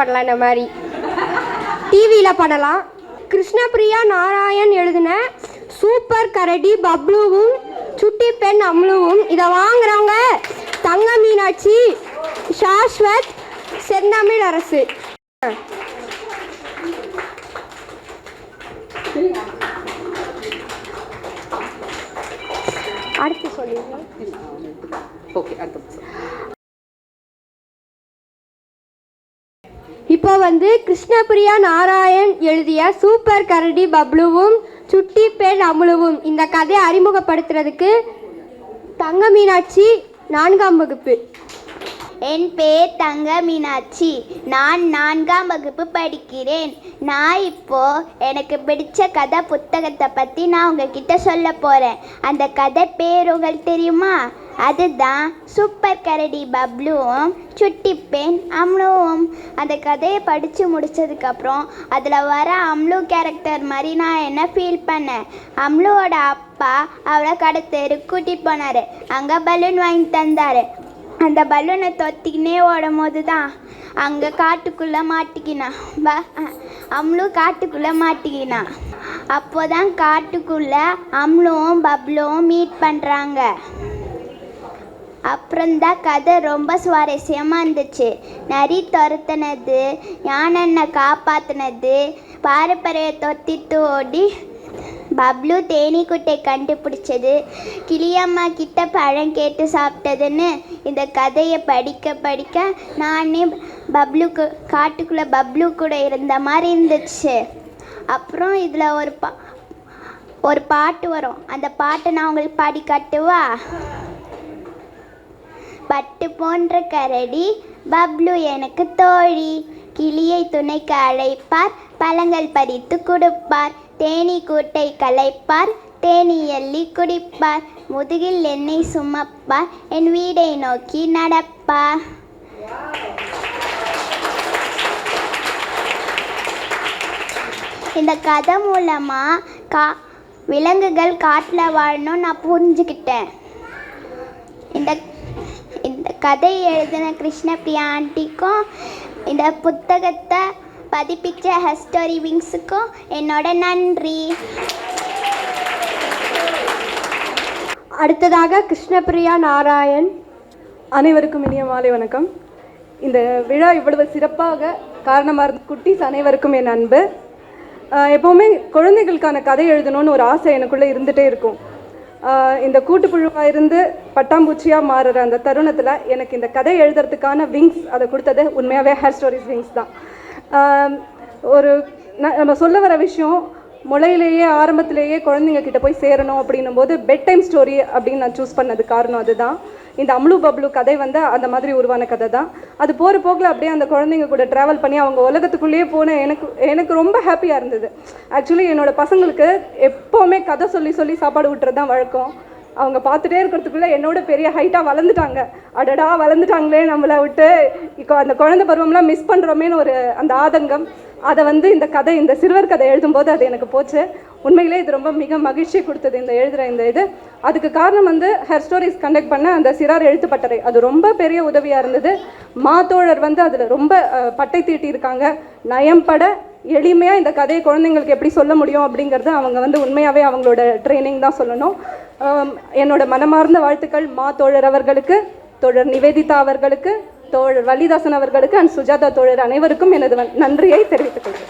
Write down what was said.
பண்ணலாம் இந்த மாதிரி. டிவியில் பண்ணலாம். கிருஷ்ணபிரியா நாராயண் எழுதின சூப்பர் கரடி பப்ளுவும் சுட்டி பெண் அம்லுவும். இதை வாங்குறவங்க தங்க மீனாட்சி சாஸ்வத் செந்தமிழ் அரசு. அடுத்து சொல்லிடுறேன் ஓகே அடுத்து இப்போ வந்து கிருஷ்ணபிரியா நாராயண் எழுதிய சூப்பர் கரடி பப்ளுவும் சுட்டி பெண் அமுலுவும் இந்த கதையை அறிமுகப்படுத்துறதுக்கு தங்க மீனாட்சி நான்காம் வகுப்பு. என் பேர் தங்க மீனாட்சி. நான் நான்காம் வகுப்பு படிக்கிறேன். நான் இப்போ எனக்கு பிடிச்ச கதை புத்தகத்தை பற்றி நான் உங்ககிட்ட சொல்ல போகிறேன் அந்த கதை பேர் உங்களுக்கு தெரியுமா? அதுதான் சூப்பர் கரடி பப்ளுவும் சுட்டி பெண் அம்லுவும் அந்த கதையை படித்து முடிச்சதுக்கப்புறம் அதில் வர அம்லு கேரக்டர் மாதிரி நான் என்ன ஃபீல் பண்ணேன்? அம்லுவோட அப்பா அவளை கடத்தெரு கூட்டிகிட்டு போனார். அங்கே பலூன் வாங்கி தந்தார். அந்த பலூனை தொத்திக்கினே ஓடும் போது தான் அங்கே காட்டுக்குள்ளே மாட்டிக்கினான் ப அம்லு காட்டுக்குள்ளே மாட்டிக்கினான் அப்போ தான் காட்டுக்குள்ளே அம்லுவும் பப்ளுவும் மீட் பண்ணுறாங்க அப்புறம்தான் கதை ரொம்ப சுவாரஸ்யமாக இருந்துச்சு. நரி துரத்துனது யானை காப்பாற்றினது பாரம்பரிய தொத்தித்து ஓடி பப்ளு தேனிக்குட்டை கண்டுபிடிச்சது கிளியம்மா கிட்ட பழம் கேட்டு சாப்பிட்டதுன்னு இந்த கதையை படிக்க படிக்க நானே பப்ளுக்கு காட்டுக்குள்ளே பப்ளு கூட இருந்த மாதிரி இருந்துச்சு. அப்புறம் இதில் ஒரு பா ஒரு பாட்டு வரும். அந்த பாட்டை நான் உங்களுக்கு பாடி காட்டுவா? பட்டு போன்ற கரடி. பப்ளு எனக்கு தோழி. கிளியை துணைக்கு அழைப்பார். பழங்கள் பறித்து கொடுப்பார். தேனீ கூட்டை கலைப்பார் தேனீ எள்ளி குடிப்பார். முதுகில் என்னை சுமப்பார். என் வீடை நோக்கி நடப்பார் இந்த கதை மூலமாக கா விலங்குகள் காட்டில் வாழணும்னு நான் புரிஞ்சுக்கிட்டேன். இந்த கதை எழுதின கிருஷ்ணபிரியா ஆண்டிக்கும் இந்த புத்தகத்தை பதிப்பிச்ச ஹஸ்டோரி விங்ஸுக்கும் என்னோட நன்றி. அடுத்ததாக கிருஷ்ணபிரியா நாராயண். அனைவருக்கும் இனிய மாலை வணக்கம். இந்த விழா இவ்வளவு சிறப்பாக காரணமாக இருந்த குட்டீஸ் அனைவருக்கும் என் அன்பு. எப்போவுமே குழந்தைகளுக்கான கதை எழுதணும்னு ஒரு ஆசை எனக்குள்ளே இருந்துகிட்டே இருக்கும். இந்த கூட்டுப்புழுவாக இருந்து பட்டாம்பூச்சியாக மாறுற அந்த தருணத்தில் எனக்கு இந்த கதை எழுதுறதுக்கான விங்ஸ் அதை கொடுத்தது உண்மையாகவே ஹேர் ஸ்டோரிஸ் விங்ஸ் தான். ஒரு நம்ம சொல்ல வர விஷயம் முளையிலேயே ஆரம்பத்திலேயே குழந்தைங்க கிட்ட போய் சேரணும் அப்படின்னும் போது பெட் டைம் ஸ்டோரி அப்படின்னு நான் சூஸ் பண்ணது காரணம் அதுதான். இந்த அம்லு பப்ளு கதை வந்து அந்த மாதிரி உருவான கதை தான். அது போகிற போக்கில் அப்படியே அந்த குழந்தைங்க கூட ட்ராவல் பண்ணி அவங்க உலகத்துக்குள்ளேயே போன எனக்கு எனக்கு ரொம்ப ஹாப்பியாக இருந்தது. ஆக்சுவலி என்னோட பசங்களுக்கு எப்போவுமே கதை சொல்லி சொல்லி சாப்பாடு விட்டுறது தான் வழக்கம். அவங்க பார்த்துட்டே இருக்கிறதுக்குள்ளே என்னோட பெரிய ஹைட்டாக வளர்ந்துட்டாங்க. அடடா வளர்ந்துட்டாங்களே நம்மளை விட்டு. இப்போ அந்த குழந்தை பருவம்லாம் மிஸ் பண்ணுறோமேன்னு ஒரு அந்த ஆதங்கம். அதை வந்து இந்த கதை இந்த சிறுவர் கதை எழுதும்போது அது எனக்கு போச்சு. உண்மையிலே இது ரொம்ப மிக மகிழ்ச்சி கொடுத்தது இந்த எழுதுகிற இந்த இது. அதுக்கு காரணம் வந்து ஹர் ஸ்டோரிஸ் கண்டக்ட் பண்ண அந்த சிறார் எழுத்துப்பட்டறை. அது ரொம்ப பெரிய உதவியாக இருந்தது. மாத்தோழர் வந்து அதில் ரொம்ப பட்டை தீட்டியிருக்காங்க நயம்பட எளிமையாக இந்த கதையை குழந்தைங்களுக்கு எப்படி சொல்ல முடியும் அப்படிங்கிறது அவங்க வந்து உண்மையாகவே அவங்களோட ட்ரைனிங் தான் சொல்லணும். என்னோட மனமார்ந்த வாழ்த்துக்கள் மா தோழர் அவர்களுக்கு தோழர் நிவேதிதா அவர்களுக்கு தோழர் வள்ளிதாசன் அவர்களுக்கு அண்ட் சுஜாதா தோழர் அனைவருக்கும் எனது நன்றியை தெரிவித்துக் கொள்கிறேன்.